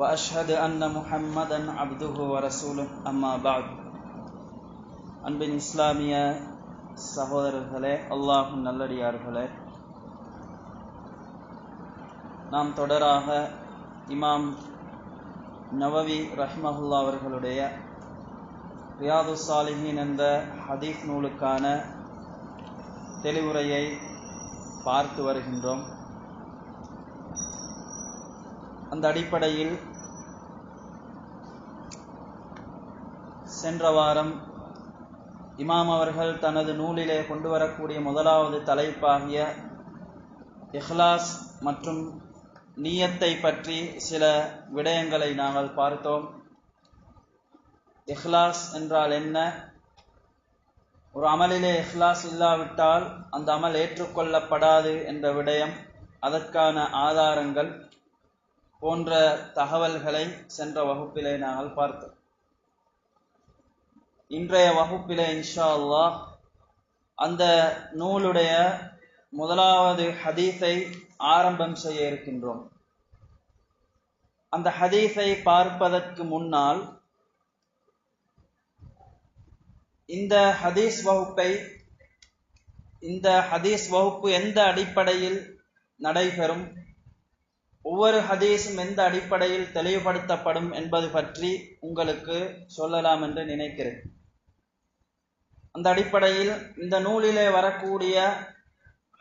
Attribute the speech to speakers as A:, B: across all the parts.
A: وأشهد أن محمدا عبده ورسوله أما بعد அன்பின் இஸ்லாமிய சகோதரர்களே அல்லாஹும் நல்லடியார்களே நாம் தொடராக இமாம் நவவி ரஹ்மஹுல்லா அவர்களுடைய ரியாது சாலிஹின் என்ற ஹதீஃப் நூலுக்கான தெளிவுரையை பார்த்து வருகின்றோம் அந்த அடிப்படையில் சென்ற வாரம் இமாம் அவர்கள் தனது நூலிலே கொண்டு வரக்கூடிய முதலாவது தலைப்பாகிய இஹ்லாஸ் மற்றும் நீயத்தை பற்றி சில விடயங்களை நாங்கள் பார்த்தோம் இஹ்லாஸ் என்றால் என்ன ஒரு அமலிலே இஹ்லாஸ் இல்லாவிட்டால் அந்த அமல் ஏற்றுக்கொள்ளப்படாது என்ற விடயம் அதற்கான ஆதாரங்கள் போன்ற தகவல்களை சென்ற வகுப்பிலே நாங்கள் பார்த்தோம் இன்றைய வகுப்பில இன்ஷா அல்லாஹ் அந்த நூலுடைய முதலாவது ஹதீஸை ஆரம்பம் செய்ய இருக்கின்றோம் அந்த ஹதீஸை பார்ப்பதற்கு முன்னால் இந்த ஹதீஸ் வகுப்பை இந்த ஹதீஸ் வகுப்பு எந்த அடிப்படையில் நடைபெறும் ஒவ்வொரு ஹதீஸும் எந்த அடிப்படையில் தெளிவுபடுத்தப்படும் என்பது பற்றி உங்களுக்கு சொல்லலாம் என்று நினைக்கிறேன் அந்த அடிப்படையில் இந்த நூலிலே வரக்கூடிய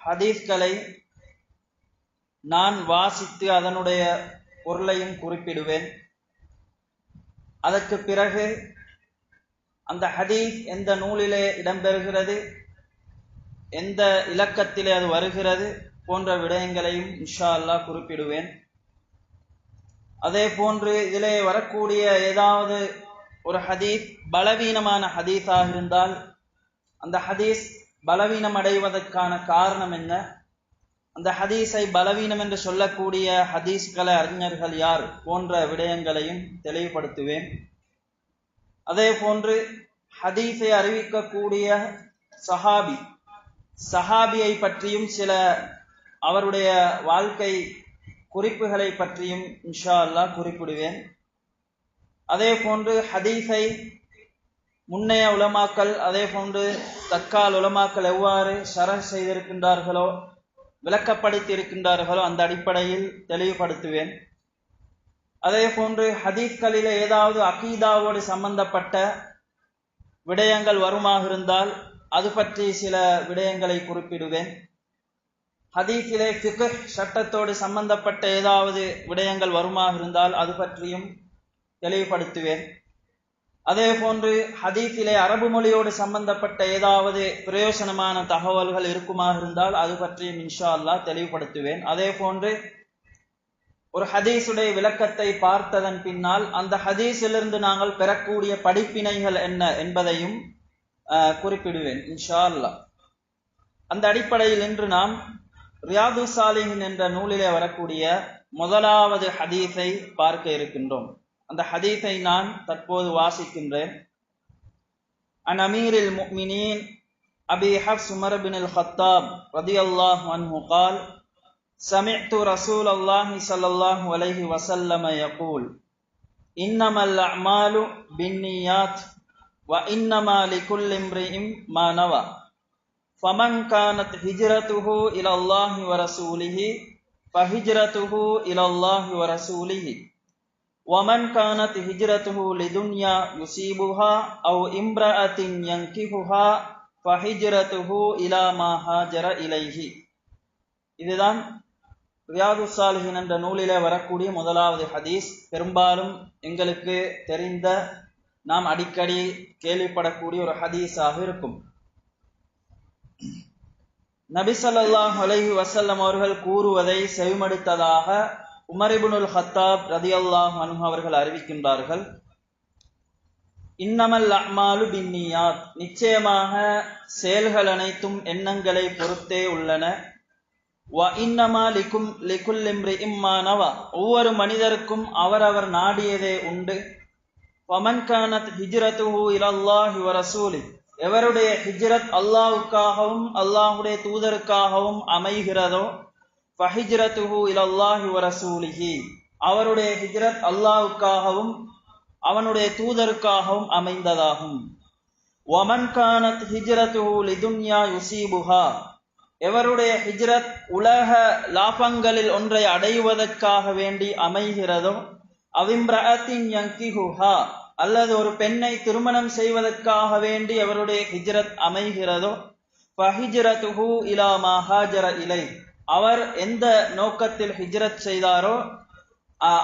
A: ஹதீஸ்களை நான் வாசித்து அதனுடைய பொருளையும் குறிப்பிடுவேன் அதற்கு பிறகு அந்த ஹதீஸ் எந்த நூலிலே இடம்பெறுகிறது எந்த இலக்கத்திலே அது வருகிறது போன்ற விடயங்களையும் இன்ஷா அல்லா குறிப்பிடுவேன் அதே போன்று இதிலே வரக்கூடிய ஏதாவது ஒரு ஹதீஸ் பலவீனமான ஹதீஸாக இருந்தால் அந்த ஹதீஸ் பலவீனம் அடைவதற்கான காரணம் என்ன அந்த ஹதீஸை பலவீனம் என்று சொல்லக்கூடிய ஹதீஸ்களை அறிஞர்கள் யார் போன்ற விடயங்களையும் தெளிவுபடுத்துவேன் அதே போன்று ஹதீஸை அறிவிக்கக்கூடிய சஹாபி சஹாபியை பற்றியும் சில அவருடைய வாழ்க்கை குறிப்புகளை பற்றியும் இன்ஷா அல்லா குறிப்பிடுவேன் அதே போன்று ஹதீஸை முன்னைய உலமாக்கல் அதே போன்று தக்கால் உலமாக்கல் எவ்வாறு சரஹ் செய்திருக்கின்றார்களோ விளக்கப்படுத்தி இருக்கின்றார்களோ அந்த அடிப்படையில் தெளிவுபடுத்துவேன் அதே போன்று ஹதீக்களில் ஏதாவது அகீதாவோடு சம்பந்தப்பட்ட விடயங்கள் வருமாக இருந்தால் அது பற்றி சில விடயங்களை குறிப்பிடுவேன் ஹதீஸிலே ஃபிகர் சட்டத்தோடு சம்பந்தப்பட்ட ஏதாவது விடயங்கள் வருமாக இருந்தால் அது பற்றியும் தெளிவுபடுத்துவேன் அதே போன்று ஹதீத்திலே அரபு மொழியோடு சம்பந்தப்பட்ட ஏதாவது பிரயோசனமான தகவல்கள் இருக்குமாக இருந்தால் அது பற்றியும் இன்ஷா அல்லா தெளிவுபடுத்துவேன் அதே போன்று ஒரு ஹதீஸுடைய விளக்கத்தை பார்த்ததன் பின்னால் அந்த ஹதீஸிலிருந்து நாங்கள் பெறக்கூடிய படிப்பினைகள் என்ன என்பதையும் குறிப்பிடுவேன் இன்ஷா அல்லா அந்த அடிப்படையில் இன்று நாம் ரியாது சாலிஹின் என்ற நூலிலே வரக்கூடிய முதலாவது ஹதீஸை பார்க்க இருக்கின்றோம் அந்த ஹதீஸை நான் தற்போது வாசிக்கின்றேன் அன் أمير المؤمنين أبي حفص عمر بن الخطاب رضي الله عنه قال سمعت رسول الله صلى الله عليه وسلم يقول إنما الأعمال بالنيات وإنما لكل امرئ ما نوى فمن كانت هجرته إلى الله ورسوله فهجرته إلى الله ورسوله ومن كانت هجرته لدنيا يصيبها أو امرأة ينكحها فهجرته إلى ما هاجر إليه இதுதான் ரியாது சாலிஹின் என்ற நூலிலே வரக்கூடிய முதலாவது ஹதீஸ் பெரும்பாலும் எங்களுக்கு தெரிந்த நாம் அடிக்கடி கேள்விப்படக்கூடிய ஒரு ஹதீஸாக இருக்கும் நபிசல்லாஹ் அலைஹி வசல்லம் அவர்கள் கூறுவதை செவிமடுத்ததாக உமரிபுனுல் ஹத்தாப் ரதி அல்லாஹ் அவர்கள் அறிவிக்கின்றார்கள் இன்னமல் அம்மாலு பின்னியாத் நிச்சயமாக செயல்கள் அனைத்தும் எண்ணங்களை பொறுத்தே உள்ளன வ இன்னமா லிக்கும் லிகுல்லிம்ரி இம்மானவா ஒவ்வொரு மனிதருக்கும் அவரவர் நாடியதே உண்டு பமன்கானத் இலல்லாஹி ரசூலி எவருடைய ஹிஜ்ரத் அல்லாஹுக்காகவும் அல்லாஹுடைய தூதருக்காகவும் அமைகிறதோ ஃபஹிஜ்ரத்துஹு இலல்லாஹி அவருடைய ஹிஜ்ரத் அல்லாஹுக்காகவும் அவனுடைய தூதருக்காகவும் அமைந்ததாகும் ஒமன் கானத் ஹிஜ்ரத்துஹு லிதுன்யா யுசீபுஹா எவருடைய ஹிஜ்ரத் உலக லாபங்களில் ஒன்றை அடைவதற்காக வேண்டி அமைகிறதோ அவிம்ரத்தின் யங்கிஹுஹா அல்லது ஒரு பெண்ணை திருமணம் செய்வதற்காக வேண்டி அவருடைய ஹிஜ்ரத் அமைகிறதோ ஃபஹிஜ்ரத்துஹு இலா மஹாஜர இலை அவர் எந்த நோக்கத்தில் ஹிஜ்ரத் செய்தாரோ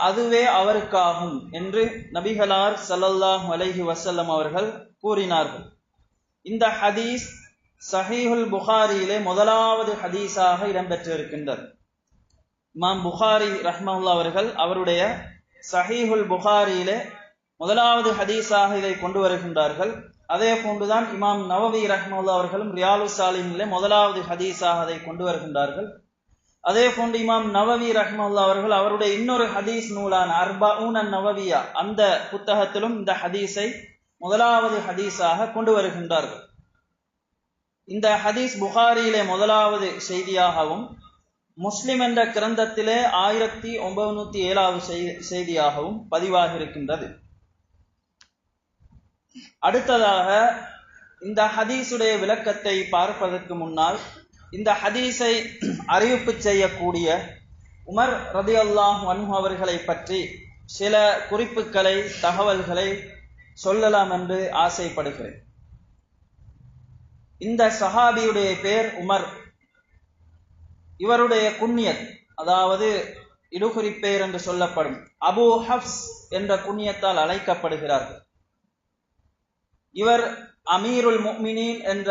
A: அதுவே அவருக்காகும் என்று நபிகளார் சல்லல்லாஹ் அலஹி வசல்லம் அவர்கள் கூறினார்கள் இந்த ஹதீஸ் சஹீஹுல் புகாரியிலே முதலாவது ஹதீஸாக இடம்பெற்றிருக்கின்றது இமாம் புகாரி ரஹ்மவுல்லா அவர்கள் அவருடைய சஹீஹுல் புகாரியிலே முதலாவது ஹதீஸாக இதை கொண்டு வருகின்றார்கள் அதே போன்றுதான் இமாம் நவவி ரஹ்மவுல்லா அவர்களும் ரியாலு சாலிமிலே முதலாவது ஹதீஸாக அதை கொண்டு வருகின்றார்கள் அதே போன்று இமாம் நவவி ரஹ்மல்லா அவர்கள் அவருடைய இன்னொரு ஹதீஸ் நூலான அர்பா ஊன நவவியா அந்த புத்தகத்திலும் இந்த ஹதீஸை முதலாவது ஹதீஸாக கொண்டு வருகின்றார்கள் இந்த ஹதீஸ் புகாரியிலே முதலாவது செய்தியாகவும் முஸ்லிம் என்ற கிரந்தத்திலே ஆயிரத்தி ஒன்பதுநூத்தி ஏழாவது செய்தியாகவும் பதிவாக இருக்கின்றது அடுத்ததாக இந்த ஹதீஸுடைய விளக்கத்தை பார்ப்பதற்கு முன்னால் இந்த ஹதீஸை அறிவிப்பு செய்யக்கூடிய உமர் ரதி அல்லாஹ் அன்ஹு அவர்களை பற்றி சில குறிப்புகளை தகவல்களை சொல்லலாம் என்று ஆசைப்படுகிறேன் இந்த சஹாபியுடைய பேர் உமர் இவருடைய குண்ணியத் அதாவது இடுகுறி பெயர் என்று சொல்லப்படும் அபு ஹப்ஸ் என்ற குண்ணியத்தால் அழைக்கப்படுகிறார்கள் இவர் அமீருல் முக்மினின் என்ற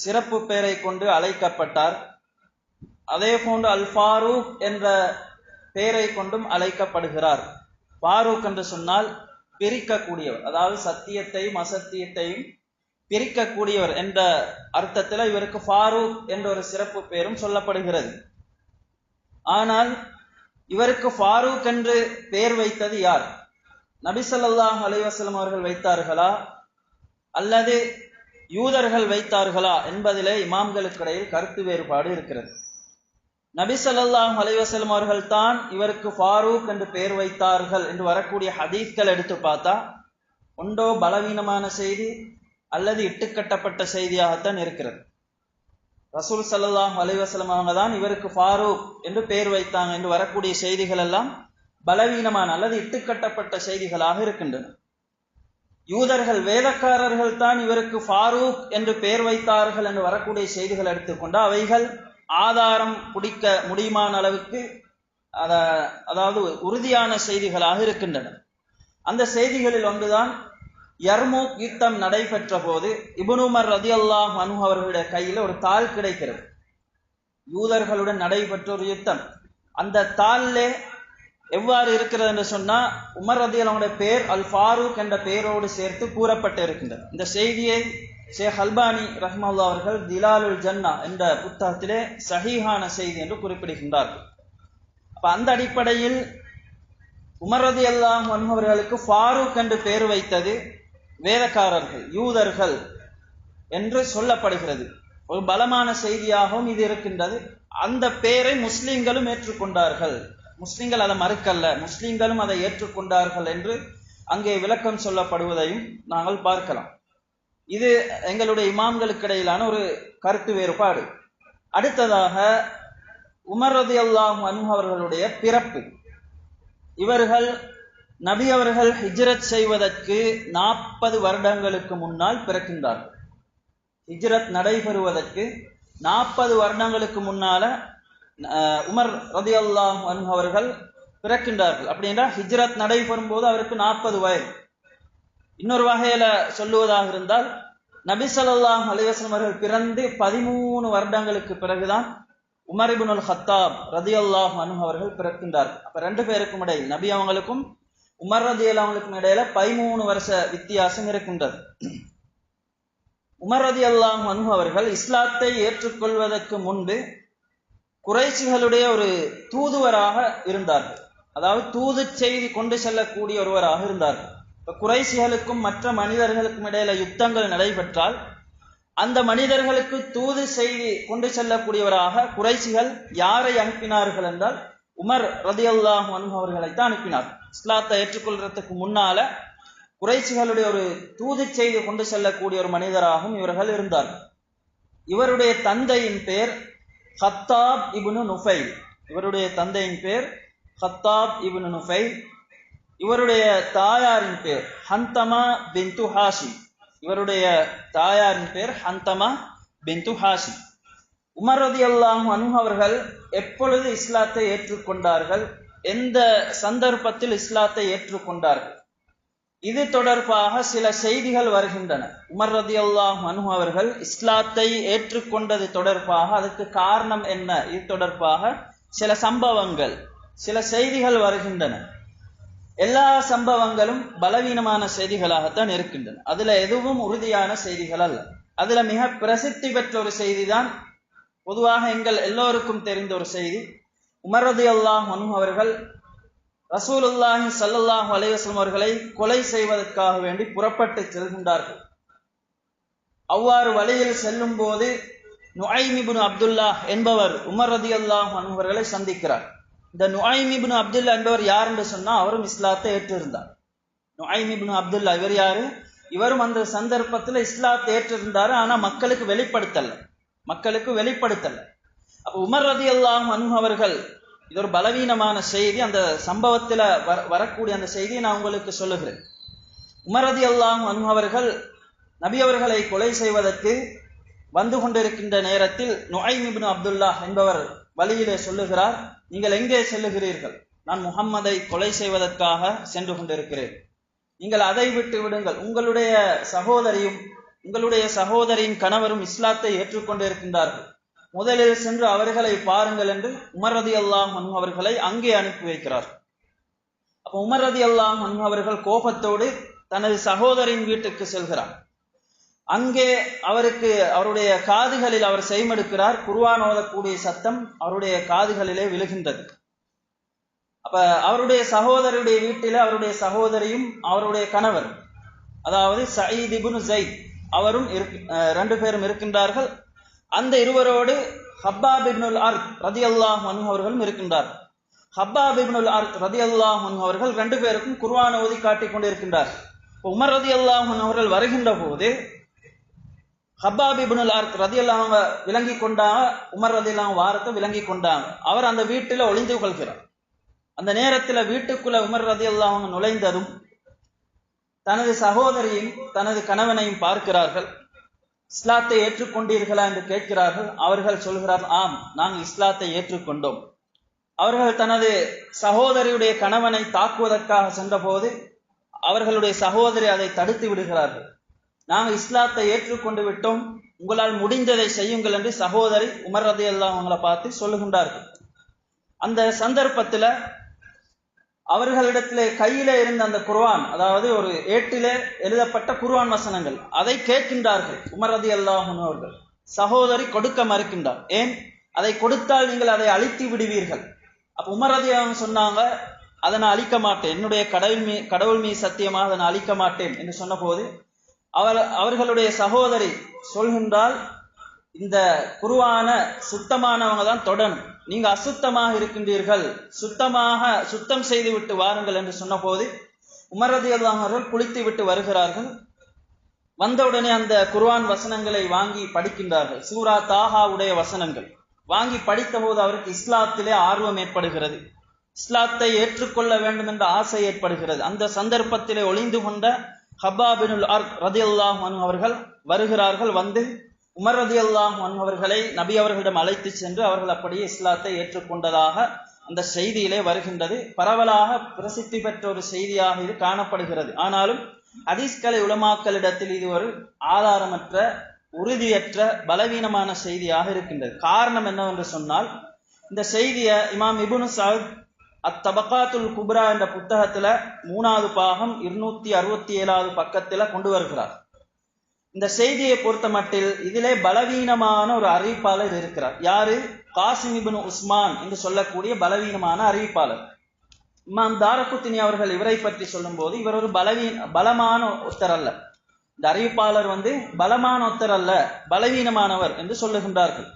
A: சிறப்பு பெயரை கொண்டு அழைக்கப்பட்டார் அதே போன்று அல் ஃபாரூக் என்ற பெயரை கொண்டும் அழைக்கப்படுகிறார் ஃபாரூக் என்று சொன்னால் பிரிக்கக்கூடியவர் அதாவது சத்தியத்தையும் அசத்தியத்தையும் பிரிக்கக்கூடியவர் என்ற அர்த்தத்தில் இவருக்கு ஃபாரூக் என்ற ஒரு சிறப்பு பெயரும் சொல்லப்படுகிறது ஆனால் இவருக்கு ஃபாரூக் என்று பெயர் வைத்தது யார் நபிசல்லாஹ் அலைவாஸ்லம் அவர்கள் வைத்தார்களா அல்லது யூதர்கள் வைத்தார்களா என்பதிலே இமாம்களுக்கிடையில் கருத்து வேறுபாடு இருக்கிறது நபி சொல்லாஹ் அலைவசலம் அவர்கள் தான் இவருக்கு ஃபாரூக் என்று பெயர் வைத்தார்கள் என்று வரக்கூடிய ஹதீஸ்கள் எடுத்து பார்த்தா ஒன்றோ பலவீனமான செய்தி அல்லது இட்டுக்கட்டப்பட்ட செய்தியாகத்தான் இருக்கிறது ரசூல் சல்லாஹ் அலைவாஸ்லம் அவங்க தான் இவருக்கு ஃபாரூக் என்று பெயர் வைத்தாங்க என்று வரக்கூடிய செய்திகள் எல்லாம் பலவீனமான அல்லது இட்டுக்கட்டப்பட்ட செய்திகளாக இருக்கின்றன யூதர்கள் வேதக்காரர்கள் தான் இவருக்கு ஃபாரூக் என்று பெயர் வைத்தார்கள் என்று வரக்கூடிய செய்திகள் எடுத்துக்கொண்டு அவைகள் ஆதாரம் குடிக்க முடியுமான அளவுக்கு அதாவது உறுதியான செய்திகளாக இருக்கின்றன அந்த செய்திகளில் ஒன்றுதான் யர்மூக் யுத்தம் நடைபெற்ற போது இபுனுமர் ரதி அல்லா மனு அவர்களுடைய கையில் ஒரு தாள் கிடைக்கிறது யூதர்களுடன் நடைபெற்ற ஒரு யுத்தம் அந்த தாளிலே எவ்வாறு இருக்கிறது என்று சொன்னால் உமர் ரதி அவனுடைய பேர் அல் ஃபாரூக் என்ற பெயரோடு சேர்த்து கூறப்பட்டு இருக்கின்றது இந்த செய்தியை ஷேக் ஹல்பானி ரஹ்மல்லா அவர்கள் திலாலுல் ஜன்னா என்ற புத்தகத்திலே சஹீஹான செய்தி என்று குறிப்பிடுகின்றார்கள் அப்போ அந்த அடிப்படையில் உமர் ரதி அல்லாம் ஃபாரூக் என்று பெயர் வைத்தது வேதக்காரர்கள் யூதர்கள் என்று சொல்லப்படுகிறது ஒரு பலமான செய்தியாகவும் இது இருக்கின்றது அந்த பெயரை முஸ்லிம்களும் ஏற்றுக்கொண்டார்கள் முஸ்லிம்கள் அதை மறுக்கல்ல முஸ்லிம்களும் அதை ஏற்றுக்கொண்டார்கள் என்று அங்கே விளக்கம் சொல்லப்படுவதையும் நாங்கள் பார்க்கலாம் இது எங்களுடைய இமாம்களுக்கு இடையிலான ஒரு கருத்து வேறுபாடு அடுத்ததாக உமர் ரதி அல்லாஹ் அனு அவர்களுடைய பிறப்பு இவர்கள் நபி அவர்கள் ஹிஜ்ரத் செய்வதற்கு நாற்பது வருடங்களுக்கு முன்னால் பிறக்கின்றார்கள் ஹிஜ்ரத் நடைபெறுவதற்கு நாற்பது வருடங்களுக்கு முன்னால உமர் ரதி அல்லாஹ் அவர்கள் பிறக்கின்றார்கள் அப்படி என்றால் ஹிஜ்ரத் நடைபெறும் போது அவருக்கு நாற்பது வயது இன்னொரு வகையில சொல்லுவதாக இருந்தால் நபி சொல்லாஹ் அலிவாஸ்லம் அவர்கள் பிறந்து பதிமூணு வருடங்களுக்கு பிறகுதான் உமர் உமரிபுனுல் ஹத்தாப் ரதி அல்லாஹ் அவர்கள் பிறக்கின்றார்கள் அப்ப ரெண்டு பேருக்கும் இடையில் நபி அவங்களுக்கும் உமர் ரதி அவங்களுக்கும் இடையில பதிமூணு வருஷ வித்தியாசம் இருக்கின்றது உமர் ரதி அல்லாஹ் அனு அவர்கள் இஸ்லாத்தை ஏற்றுக்கொள்வதற்கு முன்பு குறைச்சிகளுடைய ஒரு தூதுவராக இருந்தார்கள் அதாவது தூது செய்தி கொண்டு செல்லக்கூடிய ஒருவராக இருந்தார்கள் இப்ப குறைசிகளுக்கும் மற்ற மனிதர்களுக்கும் இடையில யுத்தங்கள் நடைபெற்றால் அந்த மனிதர்களுக்கு தூது செய்தி கொண்டு செல்லக்கூடியவராக குறைசிகள் யாரை அனுப்பினார்கள் என்றால் உமர் ரதி அல்லாஹ் அவர்களைத்தான் அனுப்பினார் இஸ்லாத்தை ஏற்றுக்கொள்றதுக்கு முன்னால குறைச்சிகளுடைய ஒரு தூது செய்தி கொண்டு செல்லக்கூடிய ஒரு மனிதராகவும் இவர்கள் இருந்தார் இவருடைய தந்தையின் பெயர் ஹத்தாப் இபுனு நுஃபைல் இவருடைய தந்தையின் பேர் ஹத்தாப் இபுனு நுஃபைல் இவருடைய தாயாரின் பேர் ஹந்தமா பின்து ஹாஷி இவருடைய தாயாரின் பேர் ஹந்தமா பின்து ஹாஷி உமரதி அல்லாஹ் அனு அவர்கள் எப்பொழுது இஸ்லாத்தை ஏற்றுக்கொண்டார்கள் எந்த சந்தர்ப்பத்தில் இஸ்லாத்தை ஏற்றுக்கொண்டார்கள் இது தொடர்பாக சில செய்திகள் வருகின்றன உமர் ரதி அல்லாஹ் மனு அவர்கள் இஸ்லாத்தை ஏற்றுக்கொண்டது தொடர்பாக அதுக்கு காரணம் என்ன இது தொடர்பாக சில சம்பவங்கள் சில செய்திகள் வருகின்றன எல்லா சம்பவங்களும் பலவீனமான செய்திகளாகத்தான் இருக்கின்றன அதுல எதுவும் உறுதியான செய்திகள் அல்ல அதுல மிக பிரசித்தி பெற்ற ஒரு செய்தி தான் பொதுவாக எங்கள் எல்லோருக்கும் தெரிந்த ஒரு செய்தி உமரது அல்லாஹ் மனு அவர்கள் ரசூலுல்லாஹி சல்லல்லாஹ் அலைவாஸ்லம் அவர்களை கொலை செய்வதற்காக வேண்டி புறப்பட்டு செல்கின்றார்கள் அவ்வாறு வழியில் செல்லும் போது நுஐமிபுன் அப்துல்லா என்பவர் உமர் ரதி அல்லாஹ் அவர்களை சந்திக்கிறார் இந்த நுஐமிபுன் அப்துல்லா என்பவர் யார் என்று சொன்னால் அவரும் இஸ்லாத்தை ஏற்றிருந்தார் நுஐமிபுன் அப்துல்லா இவர் யாரு இவரும் அந்த சந்தர்ப்பத்தில் இஸ்லாத்தை ஏற்றிருந்தார் ஆனால் மக்களுக்கு வெளிப்படுத்தல மக்களுக்கு வெளிப்படுத்தல உமர் ரதி அல்லாஹ் அனு அவர்கள் இது ஒரு பலவீனமான செய்தி அந்த சம்பவத்தில் வர வரக்கூடிய அந்த செய்தியை நான் உங்களுக்கு சொல்லுகிறேன் உமரதி அல்லாம் அன்பவர்கள் அவர்கள் நபி அவர்களை கொலை செய்வதற்கு வந்து கொண்டிருக்கின்ற நேரத்தில் நுஐமிபின் அப்துல்லா என்பவர் வழியிலே சொல்லுகிறார் நீங்கள் எங்கே செல்லுகிறீர்கள் நான் முகம்மதை கொலை செய்வதற்காக சென்று கொண்டிருக்கிறேன் நீங்கள் அதை விட்டு விடுங்கள் உங்களுடைய சகோதரியும் உங்களுடைய சகோதரியின் கணவரும் இஸ்லாத்தை ஏற்றுக்கொண்டிருக்கின்றார்கள் முதலில் சென்று அவர்களை பாருங்கள் என்று உமர் ரதி அல்லாம் மன்ஹு அவர்களை அங்கே அனுப்பி வைக்கிறார் அப்ப உமர் ரதி அல்லாம் மன்ஹு அவர்கள் கோபத்தோடு தனது சகோதரின் வீட்டுக்கு செல்கிறார் அங்கே அவருக்கு அவருடைய காதுகளில் அவர் செய்மெடுக்கிறார் குருவான் ஓதக்கூடிய சத்தம் அவருடைய காதுகளிலே விழுகின்றது அப்ப அவருடைய சகோதரருடைய வீட்டில அவருடைய சகோதரியும் அவருடைய கணவர் அதாவது சயீதிபுன் ஜெயித் அவரும் ரெண்டு பேரும் இருக்கின்றார்கள் அந்த இருவரோடு ஹப்பா பிப்னுல் அர்த் ரதி அல்லாஹ் அவர்களும் இருக்கின்றார் ஹப்பா பிப்னுல் அர்த் ரதி அல்லாஹ் அவர்கள் ரெண்டு பேருக்கும் குர்வான் ஓதி காட்டிக் கொண்டிருக்கின்றார் உமர் ரதி அல்லாஹ் அவர்கள் வருகின்ற போது ஹப்பா பிபுனுல் அர்த் ரதி அல்லாம விளங்கி கொண்டாங்க உமர் ரதி இல்லாம வாரத்தை விளங்கி கொண்டாங்க அவர் அந்த வீட்டில் ஒளிந்து கொள்கிறார் அந்த நேரத்தில் வீட்டுக்குள்ள உமர் ரதி அல்லாம நுழைந்ததும் தனது சகோதரியும் தனது கணவனையும் பார்க்கிறார்கள் இஸ்லாத்தை ஏற்றுக்கொண்டீர்களா என்று கேட்கிறார்கள் அவர்கள் சொல்கிறார்கள் ஆம் நாங்கள் இஸ்லாத்தை ஏற்றுக்கொண்டோம் அவர்கள் தனது சகோதரியுடைய கணவனை தாக்குவதற்காக சென்றபோது அவர்களுடைய சகோதரி அதை தடுத்து விடுகிறார்கள் நாங்கள் இஸ்லாத்தை ஏற்றுக்கொண்டு விட்டோம் உங்களால் முடிந்ததை செய்யுங்கள் என்று சகோதரி உமர் ரதையெல்லாம் அவங்களை பார்த்து சொல்லுகின்றார்கள் அந்த சந்தர்ப்பத்தில் அவர்களிடத்திலே கையில இருந்த அந்த குர்வான் அதாவது ஒரு ஏட்டில எழுதப்பட்ட குர்வான் வசனங்கள் அதை கேட்கின்றார்கள் உமரதி ரதி அல்லாஹன் அவர்கள் சகோதரி கொடுக்க மறுக்கின்றார் ஏன் அதை கொடுத்தால் நீங்கள் அதை அழித்து விடுவீர்கள் அப்ப உமரதி அவங்க சொன்னாங்க அதை நான் அழிக்க மாட்டேன் என்னுடைய கடவுள் மீ கடவுள் மீ சத்தியமாக அதை நான் அழிக்க மாட்டேன் என்று சொன்னபோது அவர் அவர்களுடைய சகோதரி சொல்கின்றால் இந்த குருவான சுத்தமானவங்க தான் தொடணும் நீங்க அசுத்தமாக இருக்கின்றீர்கள் சுத்தமாக சுத்தம் செய்து விட்டு வாருங்கள் என்று சொன்னபோது போது அவர்கள் குளித்து விட்டு வருகிறார்கள் வந்தவுடனே அந்த குர்வான் வசனங்களை வாங்கி படிக்கின்றார்கள் சூரா தாஹா உடைய வசனங்கள் வாங்கி படித்த போது அவருக்கு இஸ்லாத்திலே ஆர்வம் ஏற்படுகிறது இஸ்லாத்தை ஏற்றுக்கொள்ள வேண்டும் என்ற ஆசை ஏற்படுகிறது அந்த சந்தர்ப்பத்திலே ஒளிந்து கொண்ட ஹபாபின் ரதி அல்லாஹ் அவர்கள் வருகிறார்கள் வந்து உமர் ரதி அல்லாஹ் அவர்களை நபி அவர்களிடம் அழைத்து சென்று அவர்கள் அப்படியே இஸ்லாத்தை ஏற்றுக்கொண்டதாக அந்த செய்தியிலே வருகின்றது பரவலாக பிரசித்தி பெற்ற ஒரு செய்தியாக இது காணப்படுகிறது ஆனாலும் அதிஸ்கலை உலமாக்களிடத்தில் இது ஒரு ஆதாரமற்ற உறுதியற்ற பலவீனமான செய்தியாக இருக்கின்றது காரணம் என்னவென்று சொன்னால் இந்த செய்தியை இமாம் இபுனு அத் தபக்காத்துல் குப்ரா என்ற புத்தகத்துல மூணாவது பாகம் இருநூத்தி அறுபத்தி ஏழாவது பக்கத்துல கொண்டு வருகிறார் இந்த செய்தியை பொறுத்த மட்டில் இதிலே பலவீனமான ஒரு அறிவிப்பாளர் இருக்கிறார் யாரு காசிமிபின் உஸ்மான் என்று சொல்லக்கூடிய பலவீனமான அறிவிப்பாளர் இமாம் தாரகுத்தினி அவர்கள் இவரை பற்றி சொல்லும்போது இவர் ஒரு பலவீன பலமான ஒத்தர் அல்ல இந்த அறிவிப்பாளர் வந்து பலமான ஒத்தர் அல்ல பலவீனமானவர் என்று சொல்லுகின்றார்கள்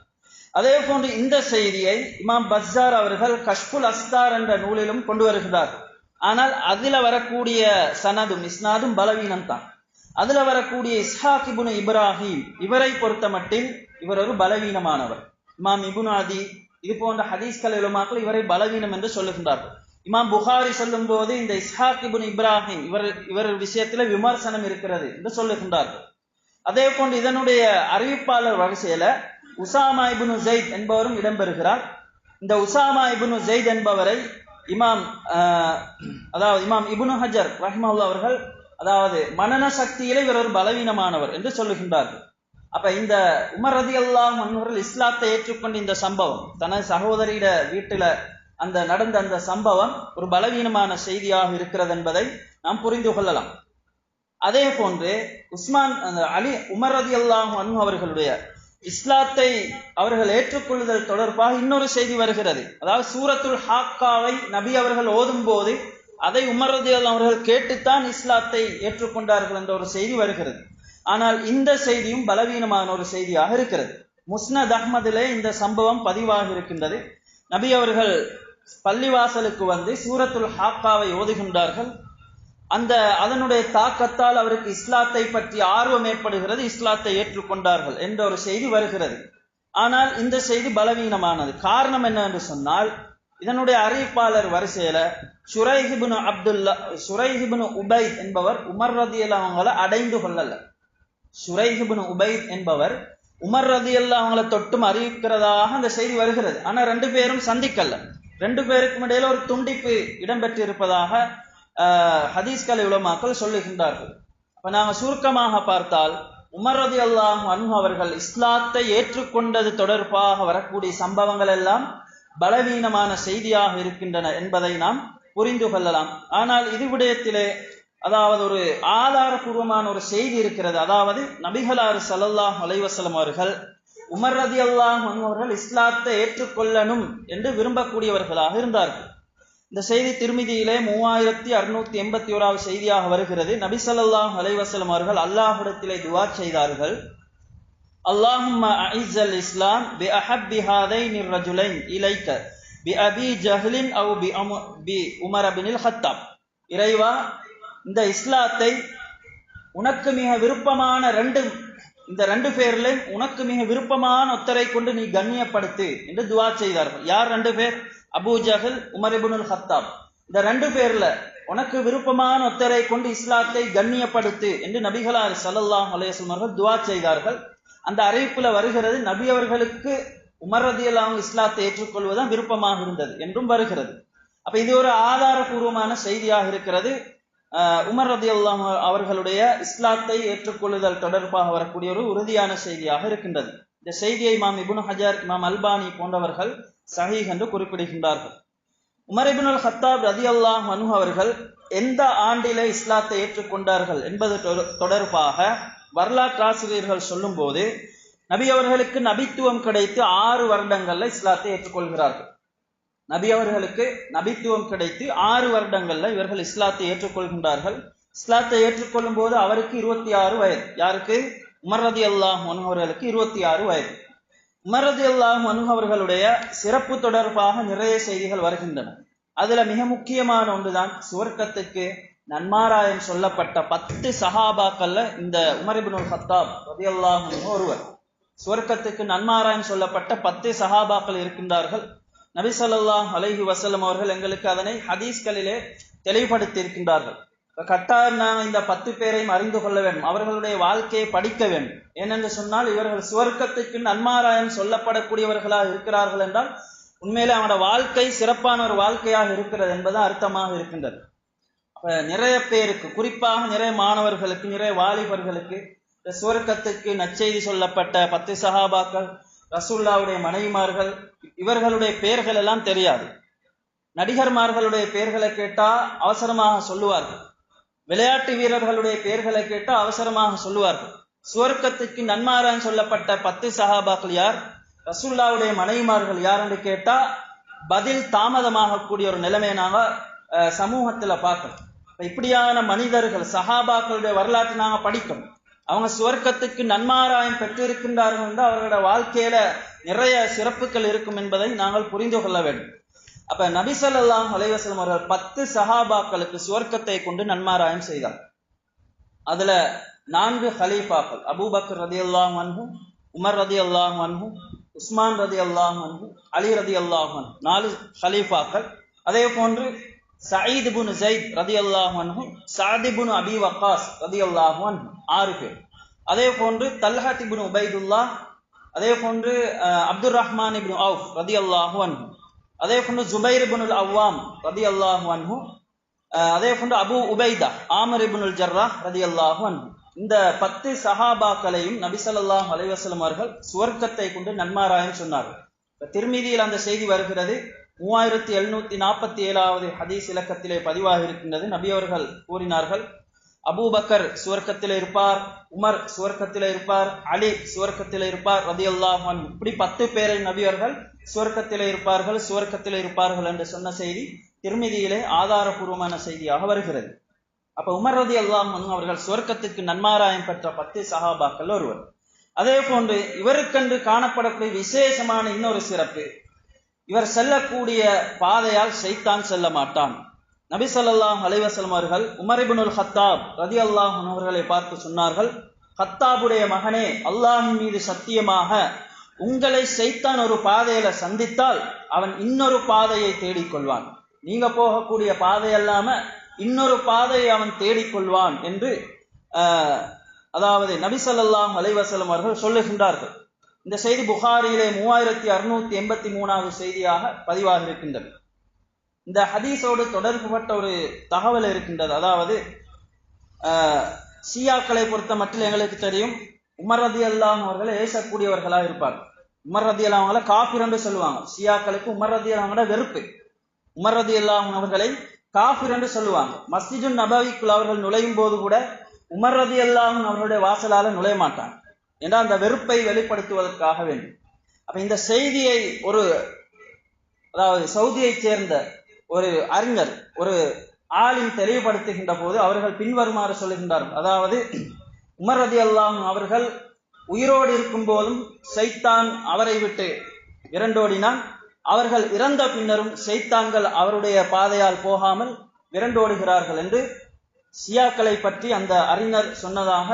A: அதே போன்று இந்த செய்தியை இமாம் பஸ்ஸார் அவர்கள் கஷ்புல் அஸ்தார் என்ற நூலிலும் கொண்டு வருகிறார் ஆனால் அதில் வரக்கூடிய சனதும் இஸ்னாதும் பலவீனம் தான் அதுல வரக்கூடிய இஸ்ஹாக் இப்ராஹிம் இவரை பொறுத்த மட்டில் இவர் ஒரு பலவீனமானவர் இமாம் இபுனாதி இது போன்ற ஹதீஸ்கள் எழுமாக்கள் இவரை பலவீனம் என்று சொல்லுகின்றார்கள் இமாம் புகாரி சொல்லும் போது இந்த இஸ்ஹாக் இப்ராஹிம் இவர் இவர் விஷயத்துல விமர்சனம் இருக்கிறது என்று சொல்லுகின்றார்கள் அதே போன்று இதனுடைய அறிவிப்பாளர் வரிசையில உசாமா இபுனு ஜெயித் என்பவரும் இடம்பெறுகிறார் இந்த உசாமா இபுனு ஜெயித் என்பவரை இமாம் அதாவது இமாம் இபுனு ஹஜர் ரஹ்மல்லா அவர்கள் அதாவது மனன சக்தியிலே இவர் ஒரு பலவீனமானவர் என்று சொல்லுகின்றார்கள் அப்ப இந்த உமர் ரதி அல்லாஹ் அவர்கள் இஸ்லாத்தை ஏற்றுக்கொண்ட இந்த சம்பவம் தனது சகோதரியிட வீட்டுல அந்த நடந்த அந்த சம்பவம் ஒரு பலவீனமான செய்தியாக இருக்கிறது என்பதை நாம் புரிந்து கொள்ளலாம் அதே போன்று உஸ்மான் அந்த அலி உமர் ரதி அல்லாஹ் அன்பு அவர்களுடைய இஸ்லாத்தை அவர்கள் ஏற்றுக்கொள்ளுதல் தொடர்பாக இன்னொரு செய்தி வருகிறது அதாவது சூரத்துல் ஹாக்காவை நபி அவர்கள் ஓதும் போது அதை உமரது அவர்கள் கேட்டுத்தான் இஸ்லாத்தை ஏற்றுக்கொண்டார்கள் என்ற ஒரு செய்தி வருகிறது ஆனால் இந்த செய்தியும் பலவீனமான ஒரு செய்தியாக இருக்கிறது முஸ்னத் அஹ்மதிலே இந்த சம்பவம் பதிவாக இருக்கின்றது நபி அவர்கள் பள்ளிவாசலுக்கு வந்து சூரத்துல் ஹாக்காவை ஓதுகின்றார்கள் அந்த அதனுடைய தாக்கத்தால் அவருக்கு இஸ்லாத்தை பற்றி ஆர்வம் ஏற்படுகிறது இஸ்லாத்தை ஏற்றுக்கொண்டார்கள் என்ற ஒரு செய்தி வருகிறது ஆனால் இந்த செய்தி பலவீனமானது காரணம் என்ன என்று சொன்னால் இதனுடைய அறிவிப்பாளர் வரிசையில சுரைஹிபுனு அப்துல்லா சுரைஹிபுனு உபைத் என்பவர் உமர் ரதி அவங்கள அடைந்து கொள்ளல சுரைஹிபுனு உபைத் என்பவர் உமர் ரதி அவங்கள தொட்டும் அறிவிக்கிறதாக அந்த செய்தி வருகிறது ஆனா ரெண்டு பேரும் சந்திக்கல ரெண்டு பேருக்கும் இடையில ஒரு துண்டிப்பு இடம்பெற்று இருப்பதாக ஹதீஸ்கலை உலமாக்கள் சொல்லுகின்றார்கள் இப்போ நாங்க சுருக்கமாக பார்த்தால் உமர் ரதி அல்லாஹ் அன்பு அவர்கள் இஸ்லாத்தை ஏற்றுக்கொண்டது தொடர்பாக வரக்கூடிய சம்பவங்கள் எல்லாம் பலவீனமான செய்தியாக இருக்கின்றன என்பதை நாம் புரிந்து கொள்ளலாம் ஆனால் இது விடயத்திலே அதாவது ஒரு ஆதாரபூர்வமான ஒரு செய்தி இருக்கிறது அதாவது நபிகளாறு சல்லல்லாஹ் அலைவசலம் அவர்கள் உமர் ரதி அல்லாஹ் அவர்கள் இஸ்லாத்தை ஏற்றுக்கொள்ளணும் என்று விரும்பக்கூடியவர்களாக இருந்தார்கள் இந்த செய்தி திருமிதியிலே மூவாயிரத்தி அறுநூத்தி எண்பத்தி ஓராவது செய்தியாக வருகிறது நபி சல்லாஹ் அலைவாசலம் அவர்கள் அல்லாஹிடத்திலே துவா செய்தார்கள் அல்லாஹும் இஸ்லாம் இலைக்க பி அபி ஜஹ்லின் அவு பி அமு பி உமர் அபினில் ஹத்தாப் இறைவா இந்த இஸ்லாத்தை உனக்கு மிக விருப்பமான ரெண்டு இந்த ரெண்டு பேர்ல உனக்கு மிக விருப்பமான ஒத்தரை கொண்டு நீ கண்ணியப்படுத்து என்று துவா செய்தார்கள் யார் ரெண்டு பேர் அபு ஜஹல் உமர் இபுனுல் ஹத்தாப் இந்த ரெண்டு பேர்ல உனக்கு விருப்பமான ஒத்தரை கொண்டு இஸ்லாத்தை கண்ணியப்படுத்து என்று நபிகளார் சல்லல்லாஹ் அலையசுமர்கள் துவா செய்தார்கள் அந்த அறிவிப்புல வருகிறது நபி அவர்களுக்கு உமர் ரதியல் அவங்க இஸ்லாத்தை ஏற்றுக்கொள்வதுதான் விருப்பமாக இருந்தது என்றும் வருகிறது அப்ப இது ஒரு ஆதாரபூர்வமான செய்தியாக இருக்கிறது உமர் ரதி அல்லாம் அவர்களுடைய இஸ்லாத்தை ஏற்றுக்கொள்ளுதல் தொடர்பாக வரக்கூடிய ஒரு உறுதியான செய்தியாக இருக்கின்றது இந்த செய்தியை இமாம் இபுன் ஹஜார் இமாம் அல்பானி போன்றவர்கள் சஹி என்று குறிப்பிடுகின்றார்கள் உமர் இபுன் அல் ஹத்தாப் ரதி அல்லாம் மனு அவர்கள் எந்த ஆண்டிலே இஸ்லாத்தை ஏற்றுக்கொண்டார்கள் என்பது தொடர்பாக ஆசிரியர்கள் சொல்லும் போது நபி அவர்களுக்கு நபித்துவம் கிடைத்து ஆறு வருடங்கள்ல இஸ்லாத்தை ஏற்றுக்கொள்கிறார்கள் நபி அவர்களுக்கு நபித்துவம் கிடைத்து ஆறு வருடங்கள்ல இவர்கள் இஸ்லாத்தை ஏற்றுக்கொள்கின்றார்கள் இஸ்லாத்தை ஏற்றுக்கொள்ளும் போது அவருக்கு இருபத்தி ஆறு வயது யாருக்கு உமரதி அல்லாஹ் அவர்களுக்கு இருபத்தி ஆறு வயது உமரதி அல்லாஹ் மனு அவர்களுடைய சிறப்பு தொடர்பாக நிறைய செய்திகள் வருகின்றன அதுல மிக முக்கியமான ஒன்றுதான் சுவர்க்கத்துக்கு நன்மாராயம் சொல்லப்பட்ட பத்து சஹாபாக்கள்ல இந்த உமரிபின் ஹத்தாப் ரதி அல்லாஹ் ஒருவர் சுவர்க்கத்துக்கு நன்மாராயம் சொல்லப்பட்ட பத்து சகாபாக்கள் இருக்கின்றார்கள் நபி சொல்லாஹ் அலஹி வசலம் அவர்கள் எங்களுக்கு அதனை ஹதீஸ்களிலே தெளிவுபடுத்தி இருக்கின்றார்கள் கட்டாயம் நாம் இந்த பத்து பேரையும் அறிந்து கொள்ள வேண்டும் அவர்களுடைய வாழ்க்கையை படிக்க வேண்டும் ஏனென்று சொன்னால் இவர்கள் சுவர்க்கத்துக்கு நன்மாராயம் சொல்லப்படக்கூடியவர்களாக இருக்கிறார்கள் என்றால் உண்மையிலே அவனோட வாழ்க்கை சிறப்பான ஒரு வாழ்க்கையாக இருக்கிறது என்பது அர்த்தமாக இருக்கின்றது நிறைய பேருக்கு குறிப்பாக நிறைய மாணவர்களுக்கு நிறைய வாலிபர்களுக்கு இந்த சுவர்க்கத்துக்கு நச்செய்தி சொல்லப்பட்ட பத்து சஹாபாக்கள் ரசூல்லாவுடைய மனைவிமார்கள் இவர்களுடைய பெயர்கள் எல்லாம் தெரியாது நடிகர்மார்களுடைய பெயர்களை கேட்டா அவசரமாக சொல்லுவார்கள் விளையாட்டு வீரர்களுடைய பெயர்களை கேட்டா அவசரமாக சொல்லுவார்கள் சுவர்க்கத்துக்கு நன்மாரான் சொல்லப்பட்ட பத்து சஹாபாக்கள் யார் ரசுல்லாவுடைய மனைவிமார்கள் யார் என்று கேட்டா பதில் தாமதமாக கூடிய ஒரு நிலைமை நாங்க சமூகத்துல பார்க்கணும் இப்படியான மனிதர்கள் சஹாபாக்களுடைய வரலாற்றை நாங்க படிக்கணும் அவங்க சுவர்க்கத்துக்கு நன்மாராயம் பெற்றிருக்கின்றார்கள் என்று அவர்களோட வாழ்க்கையில நிறைய சிறப்புகள் இருக்கும் என்பதை நாங்கள் புரிந்து கொள்ள வேண்டும் அப்ப நபிசல்லாம் அலைவாசலம் அவர்கள் பத்து சஹாபாக்களுக்கு சுவர்க்கத்தை கொண்டு நன்மாராயம் செய்தார் அதுல நான்கு ஹலீஃபாக்கள் அபூபக்கர் ரதி அல்லாஹ் அன்பும் உமர் ரதி அல்லாஹ் அன்பும் உஸ்மான் ரதி அல்லாஹ் அன்பும் அலி ரதி அல்லாஹ் நாலு ஹலீஃபாக்கள் அதே போன்று சயீத் புன் ஜெயித் ரதி அல்லாஹும் சாதிபுன் அபி வக்காஸ் ரதி அல்லாஹும் ஆறு பேர் அதே போன்று தல்ஹாத் இபுன் உபைதுல்லா அதே போன்று அப்துல் ரஹ்மான் இபின் அவுஃப் ரதி அல்லாஹன் அதே போன்று ஜுபைர் இபுனுல் அவ்வாம் ரதி அல்லாஹு அன்ஹு அதே போன்று அபு உபைதா ஆமர் இபுனுல் ஜர்ரா ரதி அல்லாஹன் இந்த பத்து சஹாபாக்களையும் நபிசல்லாஹ் அலைவாஸ்லம் அவர்கள் சுவர்க்கத்தை கொண்டு நன்மாராயன் சொன்னார் திருமீதியில் அந்த செய்தி வருகிறது மூவாயிரத்தி எழுநூத்தி நாற்பத்தி ஏழாவது ஹதீஸ் இலக்கத்திலே பதிவாக இருக்கின்றது நபி அவர்கள் கூறினார்கள் அபூபக்கர் சுவர்க்கத்தில இருப்பார் உமர் சுவர்க்கத்தில இருப்பார் அலி சுவர்க்கத்தில இருப்பார் ரதி அல்லாஹன் இப்படி பத்து பேரை நபியர்கள் சுவர்க்கத்தில இருப்பார்கள் சுவர்க்கத்தில இருப்பார்கள் என்று சொன்ன செய்தி திருமதியிலே ஆதாரபூர்வமான செய்தியாக வருகிறது அப்ப உமர் ரதி அல்லாஹன் அவர்கள் சுவர்க்கத்துக்கு நன்மாராயம் பெற்ற பத்து சஹாபாக்கள் ஒருவர் அதே போன்று இவருக்கென்று காணப்படக்கூடிய விசேஷமான இன்னொரு சிறப்பு இவர் செல்லக்கூடிய பாதையால் சைத்தான் செல்ல மாட்டான் நபி சொல்லாஹ் அலைவசலம் அவர்கள் உமரிபுனுல் ஹத்தாப் ரதி அல்லாஹ் அவர்களை பார்த்து சொன்னார்கள் ஹத்தாபுடைய மகனே அல்லாஹின் மீது சத்தியமாக உங்களை சைத்தான் ஒரு பாதையில சந்தித்தால் அவன் இன்னொரு பாதையை தேடிக்கொள்வான் நீங்க போகக்கூடிய பாதை அல்லாம இன்னொரு பாதையை அவன் தேடிக்கொள்வான் என்று அதாவது நபிசல்லாம் சொல்லாஹ் அலைவசலம் அவர்கள் சொல்லுகின்றார்கள் இந்த செய்தி புகாரியிலே மூவாயிரத்தி அறுநூத்தி எண்பத்தி மூணாவது செய்தியாக பதிவாக இருக்கின்றது இந்த ஹதீஸோடு தொடர்புபட்ட ஒரு தகவல் இருக்கின்றது அதாவது சியாக்களை பொறுத்த மட்டும் எங்களுக்கு தெரியும் உமர் ரதி அல்லாம் அவர்களை ஏசக்கூடியவர்களாக இருப்பார் உமர் ரதி அல்லாம் காஃபிர் என்று சொல்லுவாங்க ஷியாக்களுக்கு உமர் ரதி அல்லாமோட வெறுப்பு உமர் ரதி அல்லாம் அவர்களை காஃபிர் என்று சொல்லுவாங்க மஸ்ஜிதுன் நபாவிக்குள் அவர்கள் நுழையும் போது கூட உமர் ரதி அல்லாம் அவர்களுடைய வாசலால நுழைய மாட்டாங்க என்றால் அந்த வெறுப்பை வெளிப்படுத்துவதற்காக வேண்டும் அப்ப இந்த செய்தியை ஒரு அதாவது சவுதியை சேர்ந்த ஒரு அறிஞர் ஒரு ஆளின் தெளிவுபடுத்துகின்ற போது அவர்கள் பின்வருமாறு சொல்லுகின்றார்கள் அதாவது உமர் ரதி அல்லாம் அவர்கள் உயிரோடு இருக்கும் போதும் சைத்தான் அவரை விட்டு இரண்டோடினான் அவர்கள் இறந்த பின்னரும் சைத்தான்கள் அவருடைய பாதையால் போகாமல் விரண்டோடுகிறார்கள் என்று சியாக்களை பற்றி அந்த அறிஞர் சொன்னதாக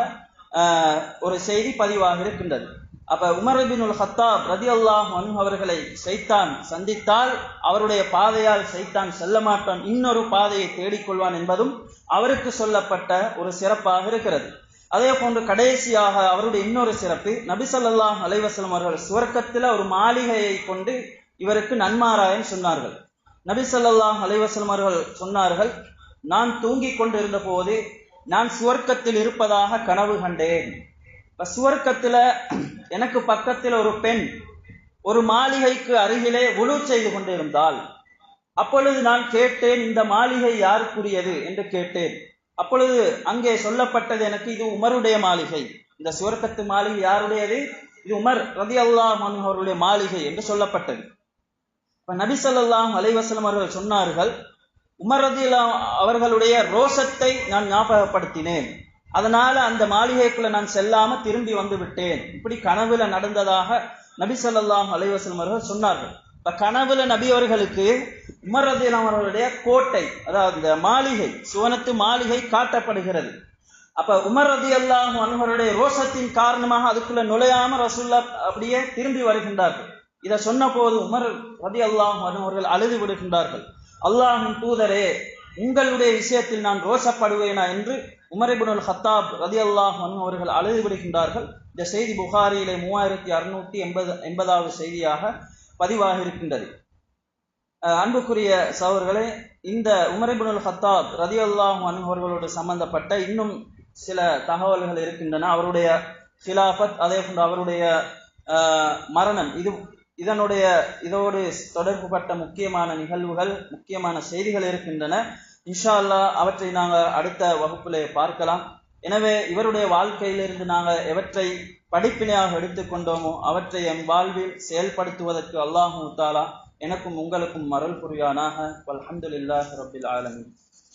A: ஒரு செய்தி பதிவாக இருக்கின்றது அப்ப அபின் ஹத்தாப் ரதி அல்லாஹ் மனு அவர்களை சைத்தான் சந்தித்தால் அவருடைய பாதையால் சைத்தான் செல்ல மாட்டான் இன்னொரு பாதையை தேடிக்கொள்வான் என்பதும் அவருக்கு சொல்லப்பட்ட ஒரு சிறப்பாக இருக்கிறது அதே போன்று கடைசியாக அவருடைய இன்னொரு சிறப்பு நபிசல்லாஹ் அலைவாஸ்லம் அவர்கள் சுவர்க்கத்தில் ஒரு மாளிகையை கொண்டு இவருக்கு நன்மாராயம் சொன்னார்கள் நபிசல்லாஹ் அலைவாஸ்லம் அவர்கள் சொன்னார்கள் நான் தூங்கிக் கொண்டிருந்த போது நான் சுவர்க்கத்தில் இருப்பதாக கனவு கண்டேன் இப்ப சுவர்க்கத்துல எனக்கு பக்கத்தில் ஒரு பெண் ஒரு மாளிகைக்கு அருகிலே உழு செய்து கொண்டிருந்தாள் அப்பொழுது நான் கேட்டேன் இந்த மாளிகை யாருக்குரியது என்று கேட்டேன் அப்பொழுது அங்கே சொல்லப்பட்டது எனக்கு இது உமருடைய மாளிகை இந்த சுவர்க்கத்து மாளிகை யாருடையது இது உமர் ரதி அல்லா மனோருடைய மாளிகை என்று சொல்லப்பட்டது இப்ப நபி சொல்லாம் அலைவாசலம் அவர்கள் சொன்னார்கள் உமரதில் அவர்களுடைய ரோஷத்தை நான் ஞாபகப்படுத்தினேன் அதனால அந்த மாளிகைக்குள்ள நான் செல்லாம திரும்பி வந்து விட்டேன் இப்படி கனவுல நடந்ததாக நபி சொல்லாம் அலைவாசலம் அவர்கள் சொன்னார்கள் இப்ப கனவுல நபி அவர்களுக்கு உமரதில் அவர்களுடைய கோட்டை அதாவது இந்த மாளிகை சுவனத்து மாளிகை காட்டப்படுகிறது அப்ப உமர் ரதி அல்லாஹ் அன்வருடைய ரோஷத்தின் காரணமாக அதுக்குள்ள நுழையாம ரசுல்லா அப்படியே திரும்பி வருகின்றார்கள் இதை சொன்ன போது உமர் ரதி அல்லாஹ் அவர்கள் அழுது விடுகின்றார்கள் அல்லாஹின் தூதரே உங்களுடைய விஷயத்தில் நான் ரோஷப்படுவேனா என்று உமரிபுனுல் ஹத்தாப் ரதி அல்லாஹ் அவர்கள் அழுது விடுகின்றார்கள் இந்த செய்தி புகாரியிலே மூவாயிரத்தி அறுநூற்றி எண்பது எண்பதாவது செய்தியாக பதிவாக இருக்கின்றது அன்புக்குரிய சவர்களே இந்த உமரிபுனுல் ஹத்தாப் ரதி அல்லாஹ் அவர்களோடு சம்பந்தப்பட்ட இன்னும் சில தகவல்கள் இருக்கின்றன அவருடைய ஹிலாஃபத் அதே போன்று அவருடைய மரணம் இது இதனுடைய இதோடு தொடர்புபட்ட முக்கியமான நிகழ்வுகள் முக்கியமான செய்திகள் இருக்கின்றன இன்ஷா அல்லா அவற்றை நாங்கள் அடுத்த வகுப்பில் பார்க்கலாம் எனவே இவருடைய வாழ்க்கையிலிருந்து நாங்கள் எவற்றை படிப்பினையாக எடுத்துக்கொண்டோமோ அவற்றை என் வாழ்வில் செயல்படுத்துவதற்கு அல்லாஹு தாலா எனக்கும் உங்களுக்கும் மரல் புரியானாக அலமதுல்லாஹ் ரபில் ஆலமி